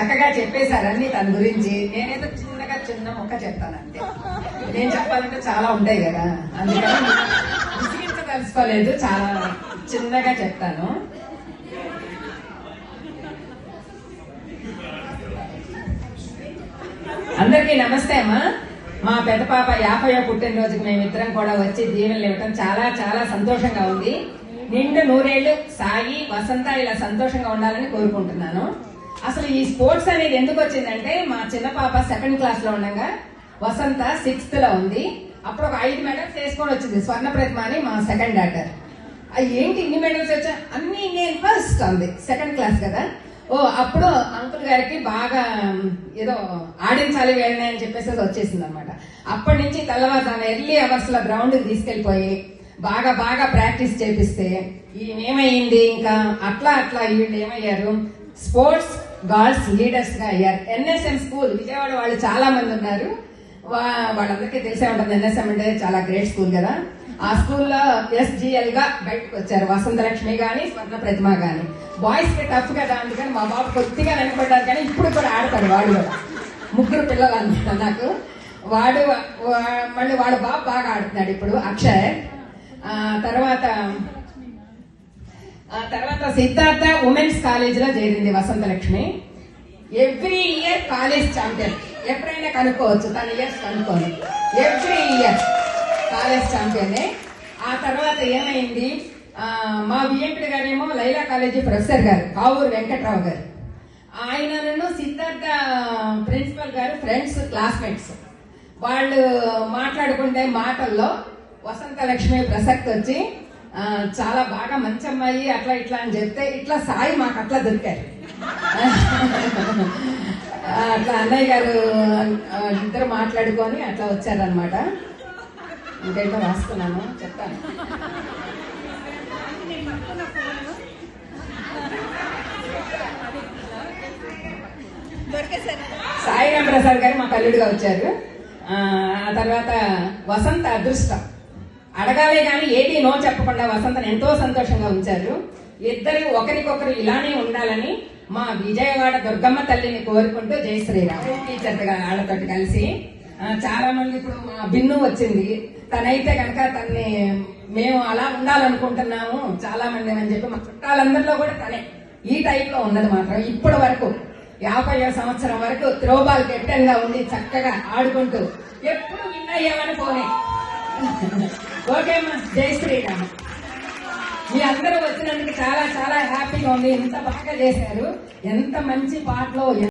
చక్కగా చెప్పేశారని తన గురించి. నేనేదో చిన్నగా చిన్న మొక్క చెప్తాను అంతే. నేను చెప్పాలంటే చాలా ఉంటాయి కదా. అందుకని విసిగించదలుచుకోలేదు చాలా చిన్నగా చెప్తాను. అందరికీ నమస్తే అమ్మా. మా పెద్ద పాప యాభై పుట్టినరోజుకి మేమిద్దరం కూడా వచ్చి దీవెనలు ఇవ్వటం చాలా చాలా సంతోషంగా ఉంది. నిండు నూరేళ్ళు సాయి వసంత ఇలా సంతోషంగా ఉండాలని కోరుకుంటున్నాను. అసలు ఈ స్పోర్ట్స్ అనేది ఎందుకు వచ్చిందంటే మా చిన్న పాప సెకండ్ క్లాస్లో ఉండగా వసంత సిక్స్త్లో ఉంది. అప్పుడు ఒక ఐదు మెడల్స్ వేసుకొని వచ్చింది స్వర్ణ ప్రతిమ అని మా సెకండ్ డాటర్ ఏంటి ఇన్ని మెడల్స్ వచ్చా? అన్ని నేను ఫస్ట్ అంది సెకండ్ క్లాస్ కదా. ఓ అప్పుడు అంకుల్ గారికి బాగా ఏదో ఆడించాలి వీళ్ళని అని చెప్పేసి వచ్చేసింది అనమాట అప్పటి నుంచి తెల్లవారుజామున ఎర్లీ అవర్స్లో గ్రౌండ్ తీసుకెళ్ళిపోయి బాగా బాగా ప్రాక్టీస్ చేపిస్తే ఈయన ఏమైంది ఇంకా? అట్లా అట్లా వీళ్ళు ఏమయ్యారు? స్పోర్ట్స్ గర్ల్స్ లీడర్స్గా అయ్యారు. ఎన్ఎస్ఎం స్కూల్ విజయవాడ వాళ్ళు చాలా మంది ఉన్నారు. వా- వాళ్ళందరికీ తెలిసే ఉంటుంది ఎన్ఎస్ఎం అంటే చాలా గ్రేట్ స్కూల్ కదా. ఆ స్కూల్లో ఎస్జిఎల్గా బయటకు వచ్చారు వసంతలక్ష్మి గాని స్వర్ణ ప్రతిమ గాని. బాయ్స్కి టఫ్ కదా అందుకని మా బాబు కొద్దిగా వెనకబడ్డారు కానీ ఇప్పుడు కూడా ఆడతాడు వాడు కూడా. ముగ్గురు పిల్లలు అనమాట నాకు. వాడు మళ్ళీ వాడు బాబు బాగా ఆడుతున్నాడు ఇప్పుడు అక్షయ్. తర్వాత ఆ తర్వాత సిద్ధార్థ ఉమెన్స్ కాలేజ్లో చేరింది Vasanthalakshmi. Every year college champion ఎప్పుడైనా కనుక్కోవచ్చు తన ఇయర్స్ కనుక్కోను ఎవ్రీ ఇయర్ కాలేజ్ ఛాంపియనే ఆ తర్వాత ఏమైంది? మా విఎంపీ గారేమో లైలా కాలేజీ ప్రొఫెసర్ గారు కావూరు వెంకట్రావు గారు. ఆయనను సిద్ధార్థ ప్రిన్సిపల్ గారు ఫ్రెండ్స్ క్లాస్మేట్స్. వాళ్ళు మాట్లాడుకుంటే మాటల్లో వసంత లక్ష్మి ప్రసక్తి వచ్చి చాలా బాగా మంచి అమ్మాయి అట్లా ఇట్లా అని చెప్తే ఇట్లా సాయి మాకు అట్లా దొరికారు. అట్లా అన్నయ్య గారు ఇద్దరు మాట్లాడుకొని అట్లా వచ్చారనమాట ఇంకేంటో రాస్తున్నాను చెప్తాను. సాయి ప్రసాద్ గారు మా కల్లుడిగా వచ్చారు. ఆ తర్వాత వసంత అదృష్టం. అడగాలే కానీ ఏది నో చెప్పకుండా వసంతను ఎంతో సంతోషంగా ఉంచారు. ఇద్దరు ఒకరికొకరు ఇలానే ఉండాలని మా విజయవాడ దుర్గమ్మ తల్లిని కోరుకుంటూ జై శ్రీరామ్. టీచర్ వాళ్ళతోటి కలిసి చాలా మంది ఇప్పుడు మా బిన్ను వచ్చింది. తనైతే కనుక తన్ని మేము అలా ఉండాలనుకుంటున్నాము చాలా మంది అని చెప్పి మా చుట్టాలందరిలో కూడా తనే. ఈ టైప్లో ఉన్నది మాత్రం ఇప్పటి వరకు. యాభై సంవత్సరం వరకు త్రోబాల్ కెప్టెన్గా ఉండి చక్కగా ఆడుకుంటూ ఎప్పుడు విన్ అయ్యామని పోనీ. ఓకే అమ్మా జై శ్రీరామ్. మీ అందరూ వచ్చినందుకు చాలా చాలా హ్యాపీగా ఉంది. ఎంత బాగా చేశారు. ఎంత మంచి పాటలో